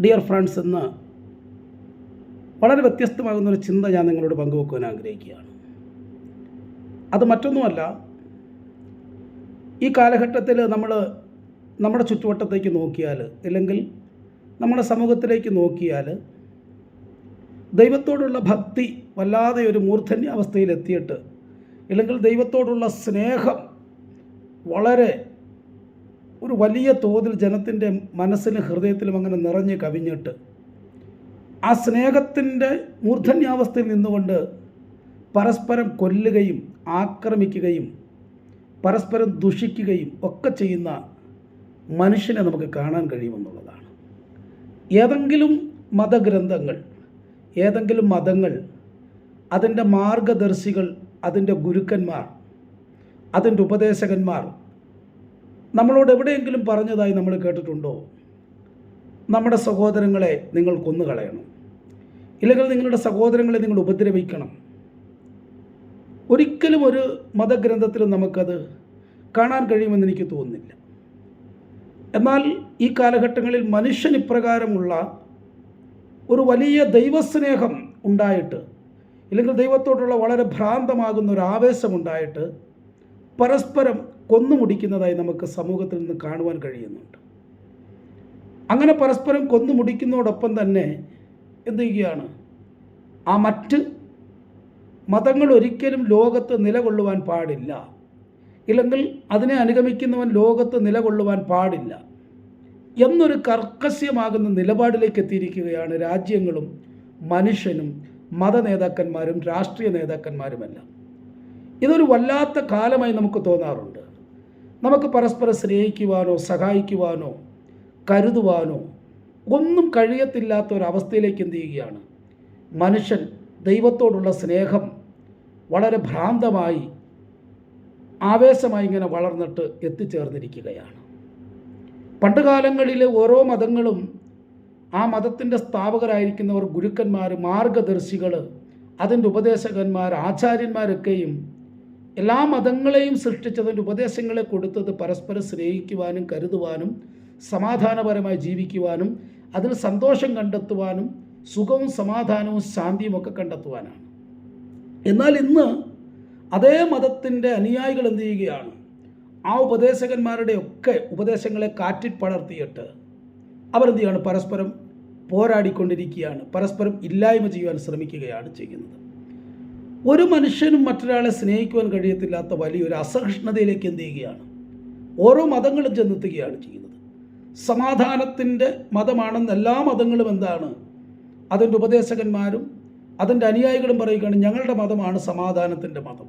Dear friends ഇന്ന് വളരെ വ്യത്യസ്തമാകുന്നൊരു ചിന്ത ഞാൻ നിങ്ങളോട് പങ്കുവെക്കുവാൻ ആഗ്രഹിക്കുകയാണ്. അത് മറ്റൊന്നുമല്ല ഈ കാലഘട്ടത്തിൽ നമ്മൾ നമ്മുടെ ചുറ്റുവട്ടത്തേക്ക് നോക്കിയാൽ അല്ലെങ്കിൽ നമ്മുടെ സമൂഹത്തിലേക്ക് നോക്കിയാൽ ദൈവത്തോടുള്ള ഭക്തി വല്ലാതെ ഒരു മൂർധന്യാവസ്ഥയിലെത്തിയിട്ട് അല്ലെങ്കിൽ ദൈവത്തോടുള്ള സ്നേഹം വളരെ ഒരു വലിയ തോതിൽ ജനത്തിന്റെ മനസ്സിലും ഹൃദയത്തിലും അങ്ങനെ നിറഞ്ഞ് കവിഞ്ഞിട്ട് ആ സ്നേഹത്തിന്റെ മൂർധന്യാവസ്ഥയിൽ നിന്നുകൊണ്ട് പരസ്പരം കൊല്ലുകയും ആക്രമിക്കുകയും പരസ്പരം ദുഷിക്കുകയും ഒക്കെ ചെയ്യുന്ന മനുഷ്യനെ നമുക്ക് കാണാൻ കഴിയുമെന്നുള്ളതാണ്. ഏതെങ്കിലും മതഗ്രന്ഥങ്ങൾ ഏതെങ്കിലും മതങ്ങൾ അതിന്റെ മാർഗദർശികൾ അതിന്റെ ഗുരുക്കന്മാർ അതിന്റെ ഉപദേശകന്മാർ നമ്മളോട് എവിടെയെങ്കിലും പറഞ്ഞതായി നമ്മൾ കേട്ടിട്ടുണ്ടോ? നമ്മുടെ സഹോദരങ്ങളെ നിങ്ങൾ കൊന്നുകളയണം. ഇല്ലെങ്കിൽ നിങ്ങളുടെ സഹോദരങ്ങളെ നിങ്ങൾ ഉപദ്രവിക്കണം. ഒരിക്കലും ഒരു മതഗ്രന്ഥത്തിലും നമുക്കത് കാണാൻ കഴിയുമെന്ന് എനിക്ക് തോന്നുന്നില്ല. എന്നാൽ ഈ കാലഘട്ടങ്ങളിൽ മനുഷ്യൻ ഇപ്രകാരമുള്ള ഒരു വലിയ ദൈവസ്നേഹം ഉണ്ടായിട്ട് ഇല്ലെങ്കിൽ ദൈവത്തോടുള്ള വളരെ ഭ്രാന്തമാകുന്ന ഒരു ആവേശമുണ്ടായിട്ട് പരസ്പരം കൊന്നുമുടിക്കുന്നതായി നമുക്ക് സമൂഹത്തിൽ നിന്ന് കാണുവാൻ കഴിയുന്നുണ്ട്. അങ്ങനെ പരസ്പരം കൊന്നു കൊന്നുമുടിക്കുന്നതോടൊപ്പം തന്നെ എന്ത് ചെയ്യുകയാണ്? ആ മറ്റ് മതങ്ങൾ ഒരിക്കലും ലോകത്ത് നിലകൊള്ളുവാൻ പാടില്ല. ഇല്ലെങ്കിൽ അതിനെ അനുഗമിക്കുന്നവൻ ലോകത്ത് നിലകൊള്ളുവാൻ പാടില്ല. എന്നൊരു കർക്കശ്യമാകുന്ന നിലപാടിലേക്ക് എത്തിയിരിക്കുകയാണ് രാജ്യങ്ങളും മനുഷ്യനും മത നേതാക്കന്മാരും രാഷ്ട്രീയ നേതാക്കന്മാരുമെല്ലാം. ഇതൊരു വല്ലാത്ത കാലമായി നമുക്ക് തോന്നാറുണ്ട്. നമുക്ക് പരസ്പരം സ്നേഹിക്കുവാനോ സഹായിക്കുവാനോ കരുതുവാനോ ഒന്നും കഴിയത്തില്ലാത്ത ഒരവസ്ഥയിലേക്ക് എന്ത് ചെയ്യുകയാണ്? മനുഷ്യൻ ദൈവത്തോടുള്ള സ്നേഹം വളരെ ഭ്രാന്തമായി ആവേശമായി ഇങ്ങനെ വളർന്നിട്ട് എത്തിച്ചേർന്നിരിക്കുകയാണ്. പണ്ടുകാലങ്ങളിലെ ഓരോ മതങ്ങളും ആ മതത്തിന്റെ സ്ഥാപകരായിരിക്കുന്നവർ ഗുരുക്കന്മാർ മാർഗദർശികൾ അതിന്റെ ഉപദേശകന്മാർ ആചാര്യന്മാരൊക്കെയും എല്ലാ മതങ്ങളെയും സൃഷ്ടിച്ചതിന്റെ ഉപദേശങ്ങളെ കൊടുത്തത് പരസ്പരം സ്നേഹിക്കുവാനും കരുതുവാനും സമാധാനപരമായി ജീവിക്കുവാനും അതിൽ സന്തോഷം കണ്ടെത്തുവാനും സുഖവും സമാധാനവും ശാന്തിയും ഒക്കെ കണ്ടെത്തുവാനാണ്. എന്നാൽ ഇന്ന് അതേ മതത്തിന്റെ അനുയായികൾ എന്ത് ചെയ്യുകയാണ്? ആ ഉപദേശകന്മാരുടെ ഒക്കെ ഉപദേശങ്ങളെ കാറ്റിൽ പടർത്തിയിട്ട് അവരെന്ത് ചെയ്യാണ് പരസ്പരം പോരാടിക്കൊണ്ടിരിക്കുകയാണ്. പരസ്പരം ഇല്ലായ്മ ചെയ്യുവാൻ ശ്രമിക്കുകയാണ് ചെയ്യുന്നത്. ഒരു മനുഷ്യനും മറ്റൊരാളെ സ്നേഹിക്കുവാൻ കഴിയത്തില്ലാത്ത വലിയൊരു അസഹിഷ്ണുതയിലേക്ക് എന്ത് ചെയ്യുകയാണ്? ഓരോ മതങ്ങളും ചെന്നെത്തുകയാണ് ചെയ്യുന്നത്. സമാധാനത്തിന്റെ മതമാണെന്ന് എല്ലാ മതങ്ങളും എന്താണ്? അതിന്റെ ഉപദേശകന്മാരും അതിന്റെ അനുയായികളും പറയുകയാണ് ഞങ്ങളുടെ മതമാണ് സമാധാനത്തിന്റെ മതം.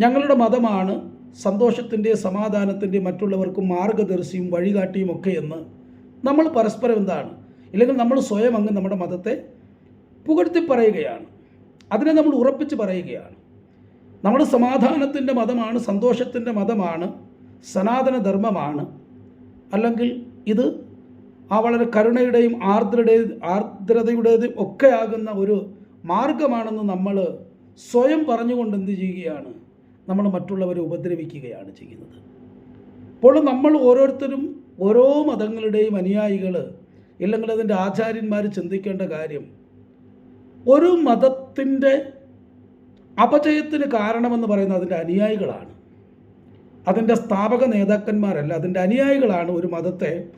ഞങ്ങളുടെ മതമാണ് സന്തോഷത്തിന്റെ സമാധാനത്തിന്റെ മറ്റുള്ളവർക്കും മാർഗദർശിയും വഴികാട്ടിയും ഒക്കെ എന്ന് നമ്മൾ പരസ്പരം എന്താണ്? ഇല്ലെങ്കിൽ നമ്മൾ സ്വയം അങ്ങ് നമ്മുടെ മതത്തെ പുകഴ്ത്തി പറയുകയാണ് അതിനെ നമ്മൾ ഉറപ്പിച്ച് പറയുകയാണ്. നമ്മൾ സമാധാനത്തിന്റെ മതമാണ് സന്തോഷത്തിന്റെ മതമാണ് സനാതന ധർമ്മമാണ് അല്ലെങ്കിൽ ഇത് ആ വളരെ കരുണയുടെയും ആർദ്രയുടെയും ആർദ്രതയുടേതും ഒക്കെ ആകുന്ന ഒരു മാർഗമാണെന്ന് നമ്മൾ സ്വയം പറഞ്ഞുകൊണ്ട് എന്ത് ചെയ്യുകയാണ്? നമ്മൾ മറ്റുള്ളവരെ ഉപദ്രവിക്കുകയാണ് ചെയ്യുന്നത്. അപ്പോൾ നമ്മൾ ഓരോരുത്തരും ഓരോ മതങ്ങളുടെയും അനുയായികൾ ഇല്ലെങ്കിൽ അതിന്റെ ആചാര്യന്മാർ ചിന്തിക്കേണ്ട കാര്യം ഒരു മതത്തിന്റെ അപജയത്തിന് കാരണമെന്ന് പറയുന്നത് അതിന്റെ അനുയായികളാണ്. അതിന്റെ സ്ഥാപക നേതാക്കന്മാരല്ല അതിന്റെ അനുയായികളാണ് ഒരു മതത്തെ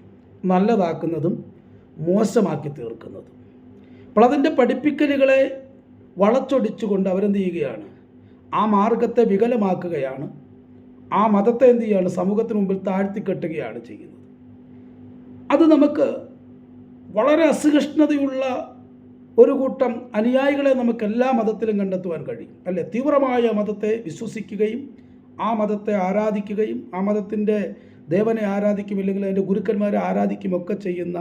നല്ലതാക്കുന്നതും മോശമാക്കി തീർക്കുന്നതും. അപ്പോൾ അതിന്റെ പഠിപ്പിക്കലുകളെ വളച്ചൊടിച്ചുകൊണ്ട് അവരെന്ത് ചെയ്യുകയാണ്? ആ മാർഗത്തെ വികലമാക്കുകയാണ്. ആ മതത്തെ എന്ത് ചെയ്യുകയാണ്? സമൂഹത്തിന് മുമ്പിൽ താഴ്ത്തിക്കെട്ടുകയാണ് ചെയ്യുന്നത്. അത് നമുക്ക് വളരെ അസഹിഷ്ണുതയുള്ള ഒരു കൂട്ടം അനുയായികളെ നമുക്ക് എല്ലാ മതത്തിലും കണ്ടെത്തുവാൻ കഴിയും. അല്ലെ? തീവ്രമായ മതത്തെ വിശ്വസിക്കുകയും ആ മതത്തെ ആരാധിക്കുകയും ആ മതത്തിന്റെ ദേവനെ ആരാധിക്കും ഇല്ലെങ്കിൽ അതിന്റെ ഗുരുക്കന്മാരെ ആരാധിക്കും ഒക്കെ ചെയ്യുന്ന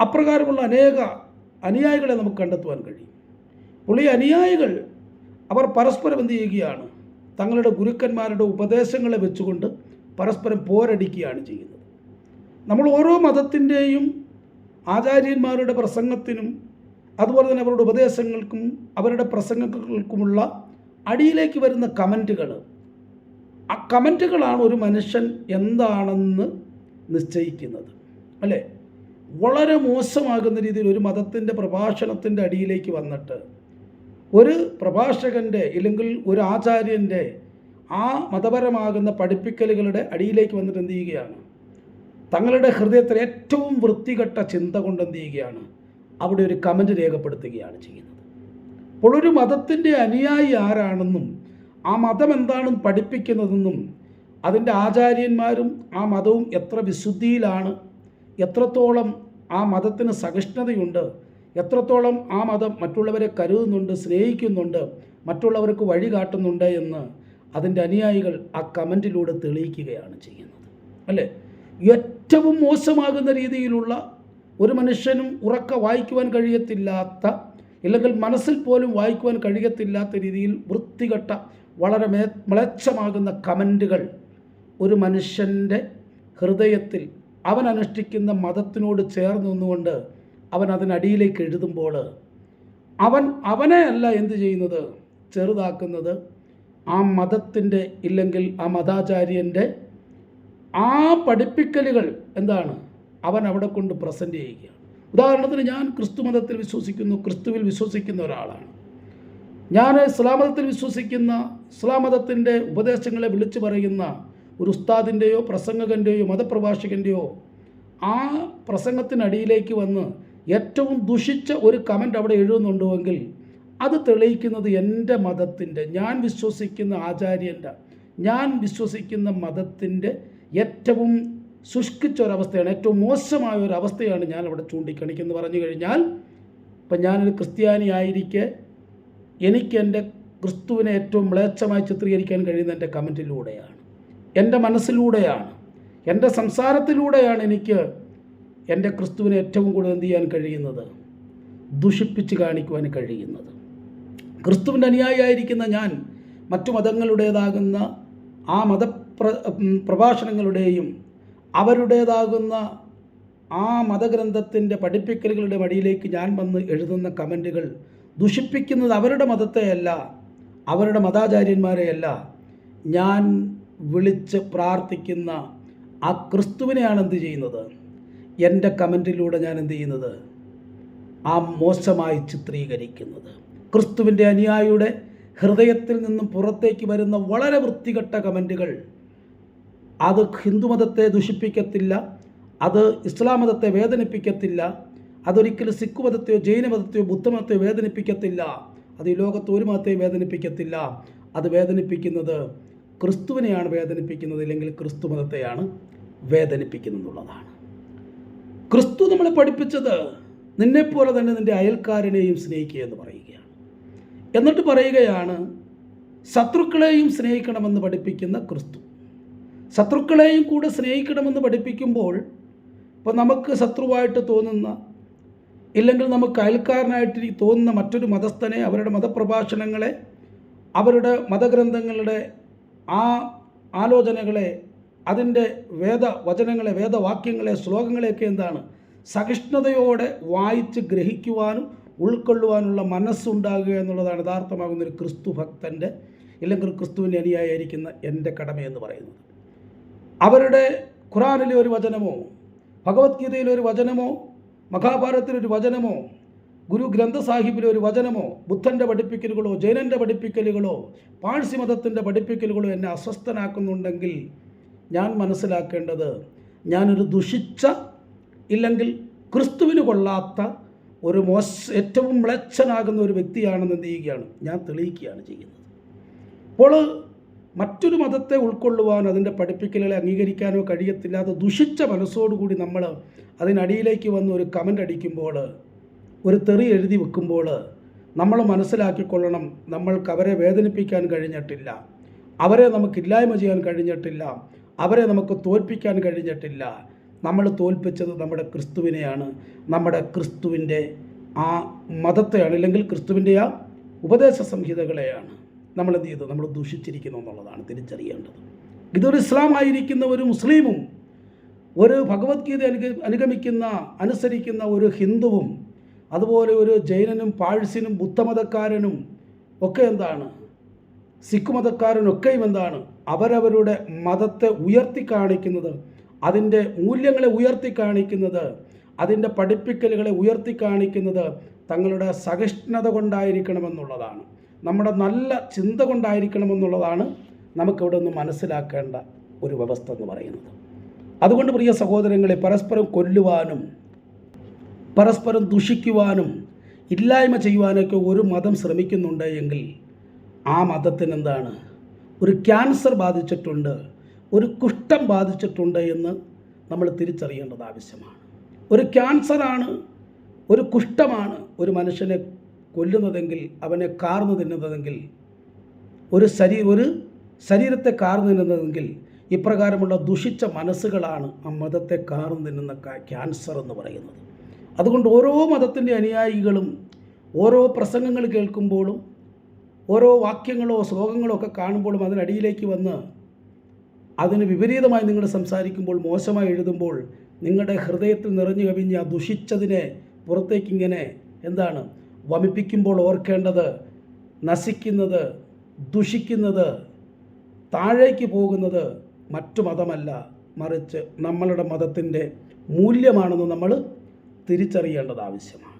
അപ്രകാരമുള്ള അനേക അനുയായികളെ നമുക്ക് കണ്ടെത്തുവാൻ കഴിയും. പുള്ളി അനുയായികൾ അവർ പരസ്പരം എന്ത് ചെയ്യുകയാണ്? തങ്ങളുടെ ഗുരുക്കന്മാരുടെ ഉപദേശങ്ങളെ വെച്ചുകൊണ്ട് പരസ്പരം പോരടിക്കുകയാണ് ചെയ്യുന്നത്. നമ്മൾ ഓരോ മതത്തിന്റെയും ആചാര്യന്മാരുടെ പ്രസംഗത്തിനും അതുപോലെ തന്നെ അവരുടെ ഉപദേശങ്ങൾക്കും അവരുടെ പ്രസംഗങ്ങൾക്കുമുള്ള അടിയിലേക്ക് വരുന്ന കമന്റുകൾ. ആ കമന്റുകളാണ് ഒരു മനുഷ്യൻ എന്താണെന്ന് നിശ്ചയിക്കുന്നത്. അല്ലേ? വളരെ മോശമാകുന്ന രീതിയിൽ ഒരു മതത്തിന്റെ പ്രഭാഷണത്തിന്റെ അടിയിലേക്ക് വന്നിട്ട് ഒരു പ്രഭാഷകന്റെ ഇല്ലെങ്കിൽ ഒരു ആചാര്യന്റെ ആ മതപരമാകുന്ന പഠിപ്പിക്കലുകളുടെ അടിയിലേക്ക് വന്നിട്ട് എന്ത് ചെയ്യുകയാണ്? തങ്ങളുടെ ഹൃദയത്തിൽ ഏറ്റവും വൃത്തികെട്ട ചിന്ത കൊണ്ട് എന്ത് ചെയ്യുകയാണ്? അവിടെ ഒരു കമന്റ് രേഖപ്പെടുത്തുകയാണ് ചെയ്യുന്നത്. അപ്പോൾ ഒരു മതത്തിന്റെ അനുയായി ആരാണെന്നും ആ മതം എന്താണെന്ന് പഠിപ്പിക്കുന്നതെന്നും അതിന്റെ ആചാര്യന്മാരും ആ മതവും എത്ര വിശുദ്ധിയിലാണ് എത്രത്തോളം ആ മതത്തിന് സഹിഷ്ണുതയുണ്ട് എത്രത്തോളം ആ മതം മറ്റുള്ളവരെ കരുതുന്നുണ്ട് സ്നേഹിക്കുന്നുണ്ട് മറ്റുള്ളവർക്ക് വഴി കാട്ടുന്നുണ്ട് എന്ന് അതിന്റെ അനുയായികൾ ആ കമന്റിലൂടെ തെളിയിക്കുകയാണ് ചെയ്യുന്നത്. അല്ലേ? ഏറ്റവും മോശമാകുന്ന രീതിയിലുള്ള ഒരു മനുഷ്യനും ഉറക്ക വായിക്കുവാൻ കഴിയത്തില്ലാത്ത ഇല്ലെങ്കിൽ മനസ്സിൽ പോലും വായിക്കുവാൻ കഴിയത്തില്ലാത്ത രീതിയിൽ വൃത്തികെട്ട വളരെ മേ മ്ലേച്ഛമാകുന്ന കമന്റുകൾ ഒരു മനുഷ്യന്റെ ഹൃദയത്തിൽ അവൻ അനുഷ്ഠിക്കുന്ന മതത്തിനോട് ചേർന്ന് നിന്നുകൊണ്ട് അവൻ അതിനടിയിലേക്ക് എഴുതുമ്പോൾ അവൻ അവനെ അല്ല എന്ത് ചെയ്യുന്നത്? ചെറുതാക്കുന്നത് ആ മതത്തിന്റെ ഇല്ലെങ്കിൽ ആ മതാചാര്യന്റെ ആ പഠിപ്പിക്കലുകൾ എന്താണ്? അവൻ അവിടെ കൊണ്ട് പ്രസന്റ് ചെയ്യുകയാണ്. ഉദാഹരണത്തിന് ഞാൻ ക്രിസ്തു മതത്തിൽ വിശ്വസിക്കുന്നു ക്രിസ്തുവിൽ വിശ്വസിക്കുന്ന ഒരാളാണ്. ഞാൻ ഇസ്ലാം മതത്തിൽ വിശ്വസിക്കുന്ന ഇസ്ലാം മതത്തിന്റെ ഉപദേശങ്ങളെ വിളിച്ചു പറയുന്ന ഒരു ഉസ്താദിന്റെയോ പ്രസംഗകന്റെയോ മതപ്രഭാഷകന്റെയോ ആ പ്രസംഗത്തിനടിയിലേക്ക് വന്ന് ഏറ്റവും ദുഷിച്ച ഒരു കമന്റ് അവിടെ എഴുതുന്നുണ്ടുവെങ്കിൽ അത് തെളിയിക്കുന്നത് എന്റെ മതത്തിന്റെ ഞാൻ വിശ്വസിക്കുന്ന ആചാര്യന്റെ ഞാൻ വിശ്വസിക്കുന്ന മതത്തിന്റെ ഏറ്റവും ശുഷ്കിച്ച ഒരവസ്ഥയാണ് ഏറ്റവും മോശമായ ഒരു അവസ്ഥയാണ് ഞാൻ അവിടെ ചൂണ്ടിക്കാണിക്കുന്നത് പറഞ്ഞു കഴിഞ്ഞാൽ ഇപ്പം ഞാനൊരു ക്രിസ്ത്യാനി ആയിരിക്കെ എനിക്ക് എന്റെ ക്രിസ്തുവിനെ ഏറ്റവും മ്ലേച്ഛമായി ചിത്രീകരിക്കാൻ കഴിയുന്ന എന്റെ കമന്റിലൂടെയാണ്. എന്റെ മനസ്സിലൂടെയാണ്. എന്റെ സംസാരത്തിലൂടെയാണ് എനിക്ക് എന്റെ ക്രിസ്തുവിനെ ഏറ്റവും കൂടുതൽ എന്ത് ചെയ്യാൻ കഴിയുന്നത്? ദുഷിപ്പിച്ച് കാണിക്കുവാൻ കഴിയുന്നത്. ക്രിസ്തുവിന്റെ അനുയായിയായിരിക്കുന്ന ഞാൻ മറ്റു മതങ്ങളുടേതാകുന്ന ആ ഉം, പ്രഭാഷണങ്ങളുടെയും അവരുടേതാകുന്ന ആ മതഗ്രന്ഥത്തിന്റെ പഠിപ്പിക്കലുകളുടെ വഴിയിലേക്ക് ഞാൻ വന്ന് എഴുതുന്ന കമന്റുകൾ ദുഷിപ്പിക്കുന്നത് അവരുടെ മതത്തെയല്ല അവരുടെ മതാചാര്യന്മാരെയല്ല. ഞാൻ വിളിച്ച് പ്രാർത്ഥിക്കുന്ന ആ ക്രിസ്തുവിനെയാണ് എന്ത് ചെയ്യുന്നത്? എന്റെ കമന്റിലൂടെ ഞാൻ എന്ത് ചെയ്യുന്നത്? ആ മോശമായി ചിത്രീകരിക്കുന്നത്. ക്രിസ്തുവിന്റെ അനുയായിയുടെ ഹൃദയത്തിൽ നിന്നും പുറത്തേക്ക് വരുന്ന വളരെ വൃത്തികെട്ട കമന്റുകൾ അത് ഹിന്ദുമതത്തെ ദുഷിപ്പിക്കത്തില്ല അത് ഇസ്ലാം മതത്തെ വേദനിപ്പിക്കത്തില്ല അതൊരിക്കലും സിഖ് മതത്തെയോ ജൈന മതത്തെയോ ബുദ്ധമതത്തെയോ വേദനിപ്പിക്കത്തില്ല. അത് ഈ ലോകത്ത് ഒരു മതത്തെയും വേദനിപ്പിക്കത്തില്ല. അത് വേദനിപ്പിക്കുന്നത് ക്രിസ്തുവിനെയാണ് വേദനിപ്പിക്കുന്നത് ഇല്ലെങ്കിൽ ക്രിസ്തു മതത്തെയാണ് വേദനിപ്പിക്കുന്നതെന്നുള്ളതാണ് ക്രിസ്തു നമ്മളെ പഠിപ്പിച്ചത് നിന്നെപ്പോലെ തന്നെ നിന്റെ അയൽക്കാരനെയും സ്നേഹിക്കുക എന്ന് പറയുകയാണ്. എന്നിട്ട് പറയുകയാണ് ശത്രുക്കളെയും സ്നേഹിക്കണമെന്ന് പഠിപ്പിക്കുന്ന ക്രിസ്തു. ശത്രുക്കളെയും കൂടെ സ്നേഹിക്കണമെന്ന് പഠിപ്പിക്കുമ്പോൾ ഇപ്പോൾ നമുക്ക് ശത്രുവായിട്ട് തോന്നുന്ന ഇല്ലെങ്കിൽ നമുക്ക് അയൽക്കാരനായിട്ട് തോന്നുന്ന മറ്റൊരു മതസ്ഥനെ അവരുടെ മതപ്രഭാഷണങ്ങളെ അവരുടെ മതഗ്രന്ഥങ്ങളുടെ ആ ആലോചനകളെ അതിന്റെ വേദ വചനങ്ങളെ വേദവാക്യങ്ങളെ ശ്ലോകങ്ങളെയൊക്കെ എന്താണ്? സഹിഷ്ണുതയോടെ വായിച്ച് ഗ്രഹിക്കുവാനും ഉൾക്കൊള്ളുവാനുള്ള മനസ്സുണ്ടാകുക എന്നുള്ളതാണ് യഥാർത്ഥമാകുന്ന ഒരു ക്രിസ്തു ഭക്തന്റെ ഇല്ലെങ്കിൽ ക്രിസ്തുവിന്റെ അനുയായിരിക്കുന്ന എന്റെ കടമയെന്ന് പറയുന്നത്. അവരുടെ ഖുറാനിലെ ഒരു വചനമോ ഭഗവത്ഗീതയിലെ ഒരു വചനമോ മഹാഭാരതത്തിലെ ഒരു വചനമോ ഗുരു ഗ്രന്ഥ സാഹിബിലെ ഒരു വചനമോ ബുദ്ധന്റെ പഠിപ്പിക്കലുകളോ ജൈനന്റെ പഠിപ്പിക്കലുകളോ പാഴ്സി മതത്തിന്റെ പഠിപ്പിക്കലുകളോ എന്നെ അസ്വസ്ഥനാക്കുന്നുണ്ടെങ്കിൽ ഞാൻ മനസ്സിലാക്കേണ്ടത് ഞാനൊരു ദുഷിച്ച ഇല്ലെങ്കിൽ ക്രിസ്തുവിന് കൊള്ളാത്ത ഒരു മോശ ഏറ്റവും മ്ലച്ഛനാകുന്ന ഒരു വ്യക്തിയാണെന്ന് എന്ത് ചെയ്യുകയാണ്? ഞാൻ തെളിയിക്കുകയാണ് ചെയ്യുന്നത്. അപ്പോൾ മറ്റൊരു മതത്തെ ഉൾക്കൊള്ളുവാൻ അതിന്റെ പഠിപ്പിക്കലുകളെ അംഗീകരിക്കാനോ കഴിയത്തില്ലാത്ത ദുഷിച്ച മനസ്സോടുകൂടി നമ്മൾ അതിനടിയിലേക്ക് വന്ന് ഒരു കമന്റ് അടിക്കുമ്പോൾ ഒരു തെറി എഴുതി വെക്കുമ്പോൾ നമ്മൾ മനസ്സിലാക്കിക്കൊള്ളണം നമ്മൾക്ക് അവരെ വേദനിപ്പിക്കാൻ കഴിഞ്ഞിട്ടില്ല അവരെ നമുക്ക് ഇല്ലായ്മ ചെയ്യാൻ കഴിഞ്ഞിട്ടില്ല അവരെ നമുക്ക് തോൽപ്പിക്കാൻ കഴിഞ്ഞിട്ടില്ല. നമ്മൾ തോൽപ്പിച്ചത് നമ്മുടെ ക്രിസ്തുവിനെയാണ്. നമ്മുടെ ക്രിസ്തുവിന്റെ ആ മതത്തെയാണ് അല്ലെങ്കിൽ ക്രിസ്തുവിന്റെ ആ ഉപദേശ സംഹിതകളെയാണ് നമ്മൾ എന്ത് ചെയ്തു? നമ്മൾ ദൂഷിച്ചിരിക്കുന്നു എന്നുള്ളതാണ് തിരിച്ചറിയേണ്ടത്. ഇതൊരു ഇസ്ലാം ആയിരിക്കുന്ന ഒരു മുസ്ലിമും ഒരു ഭഗവത്ഗീത അനുഗ അനുഗമിക്കുന്ന അനുസരിക്കുന്ന ഒരു ഹിന്ദുവും അതുപോലെ ഒരു ജൈനനും പാഴ്സിനും ബുദ്ധമതക്കാരനും ഒക്കെ എന്താണ്? സിഖ് മതക്കാരനൊക്കെയും എന്താണ്? അവരവരുടെ മതത്തെ ഉയർത്തി കാണിക്കുന്നത് അതിന്റെ മൂല്യങ്ങളെ ഉയർത്തി കാണിക്കുന്നത് അതിന്റെ പഠിപ്പിക്കലുകളെ ഉയർത്തി കാണിക്കുന്നത് തങ്ങളുടെ സഹിഷ്ണുത കൊണ്ടായിരിക്കണമെന്നുള്ളതാണ്. നമ്മുടെ നല്ല ചിന്ത കൊണ്ടായിരിക്കണമെന്നുള്ളതാണ് നമുക്കിവിടെ നിന്ന് മനസ്സിലാക്കേണ്ട ഒരു വ്യവസ്ഥ എന്ന് പറയുന്നത്. അതുകൊണ്ട് പ്രിയ സഹോദരങ്ങളെ പരസ്പരം കൊല്ലുവാനും പരസ്പരം ദുഷിക്കുവാനും ഇല്ലായ്മ ചെയ്യുവാനൊക്കെ ഒരു മതം ശ്രമിക്കുന്നുണ്ട് എങ്കിൽ ആ മതത്തിന് എന്താണ് ഒരു ക്യാൻസർ ബാധിച്ചിട്ടുണ്ട് ഒരു കുഷ്ഠം ബാധിച്ചിട്ടുണ്ട് എന്ന് നമ്മൾ തിരിച്ചറിയേണ്ടത് ആവശ്യമാണ്. ഒരു ക്യാൻസറാണ് ഒരു കുഷ്ഠമാണ് ഒരു മനുഷ്യനെ കൊല്ലുന്നതെങ്കിൽ അവനെ കാർന്നു തിന്നുന്നതെങ്കിൽ ഒരു ശരീ ഒരു ശരീരത്തെ കാർന്നു തിന്നുന്നതെങ്കിൽ ഇപ്രകാരമുള്ള ദുഷിച്ച മനസ്സുകളാണ് ആ മതത്തെ കാർന്നു തിന്നുന്ന ക്യാൻസർ എന്ന് പറയുന്നത്. അതുകൊണ്ട് ഓരോ മതത്തിന്റെ അനുയായികളും ഓരോ പ്രസംഗങ്ങൾ കേൾക്കുമ്പോഴും ഓരോ വാക്യങ്ങളോ ശ്ലോകങ്ങളോ ഒക്കെ കാണുമ്പോഴും അതിനടിയിലേക്ക് വന്ന് അതിന് വിപരീതമായി നിങ്ങൾ സംസാരിക്കുമ്പോൾ മോശമായി എഴുതുമ്പോൾ നിങ്ങളുടെ ഹൃദയത്തിൽ നിറഞ്ഞു കവിഞ്ഞ ആ ദുഷിച്ചതിനെ പുറത്തേക്കിങ്ങനെ എന്താണ് വമിപ്പിക്കുമ്പോൾ ഓർക്കേണ്ടത് നശിക്കുന്നത് ദുഷിക്കുന്നത് താഴേക്ക് പോകുന്നത് മറ്റു മതമല്ല. മറിച്ച് നമ്മളുടെ മതത്തിന്റെ മൂല്യമാണെന്ന് നമ്മൾ തിരിച്ചറിയേണ്ടത് ആവശ്യമാണ്.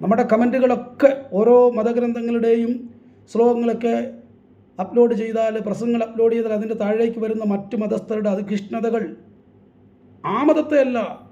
നമ്മുടെ കമന്റുകളൊക്കെ ഓരോ മതഗ്രന്ഥങ്ങളുടെയും ശ്ലോകങ്ങളൊക്കെ അപ്ലോഡ് ചെയ്താൽ പ്രസംഗങ്ങൾ അപ്ലോഡ് ചെയ്താൽ അതിന്റെ താഴേക്ക് വരുന്ന മറ്റു മതസ്ഥരുടെ അധികൃഷ്ണതകൾ ആ മതത്തെയല്ല